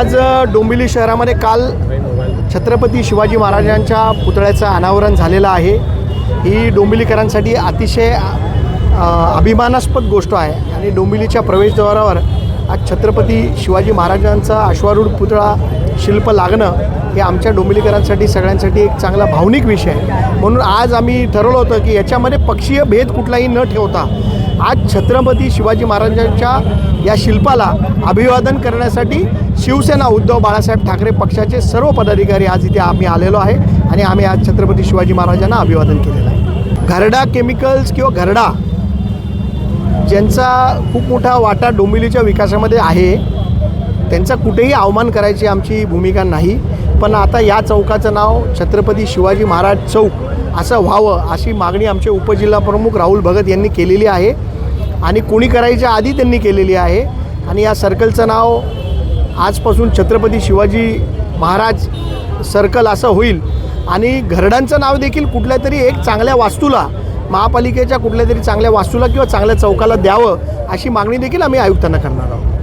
आज डोंबिवली शहरामध्ये काल छत्रपती शिवाजी महाराजांच्या पुतळ्याचं अनावरण झालेलं आहे. ही डोंबिवलीकरांसाठी अतिशय अभिमानास्पद गोष्ट आहे. आणि डोंबिवलीच्या प्रवेशद्वारावर आज छत्रपती शिवाजी महाराजांचा अश्वारूढ पुतळा शिल्प लागणं हे आमच्या डोंबिवलीकरांसाठी सगळ्यांसाठी एक चांगला भावनिक विषय आहे. म्हणून आज आम्ही ठरवलं होतं की याच्यामध्ये पक्षीय भेद कुठलाही न ठेवता आज छत्रपती शिवाजी महाराजांच्या या शिल्पाला अभिवादन करण्यासाठी शिवसेना उद्धव बाळासाहेब ठाकरे पक्षाचे सर्व पदाधिकारी आज इथे आम्ही आलेलो आहे आणि आम्ही आज छत्रपती शिवाजी महाराजांना अभिवादन केलेलं आहे. घरडा केमिकल्स किंवा घरडा ज्यांचा खूप मोठा वाटा डोंबिवलीच्या विकासामध्ये आहे त्यांचा कुठेही अवमान करायची आमची भूमिका नाही. पण आता या चौकाचं नाव छत्रपती शिवाजी महाराज चौक असं व्हावं अशी मागणी आमचे उपजिल्हा प्रमुख राहुल भगत यांनी केलेली आहे. आणि कोणी करायच्या आधी त्यांनी केलेली आहे. आणि या सर्कलचं नाव आजपासून छत्रपती शिवाजी महाराज सर्कल असं होईल. आणि घरडांचं नाव देखील कुठल्या तरी एक चांगल्या वास्तूला महापालिकेच्या कुठल्या तरी चांगल्या वास्तूला किंवा चांगल्या चौकाला द्यावं अशी मागणी देखील आम्ही आयुक्तांना करणार आहोत.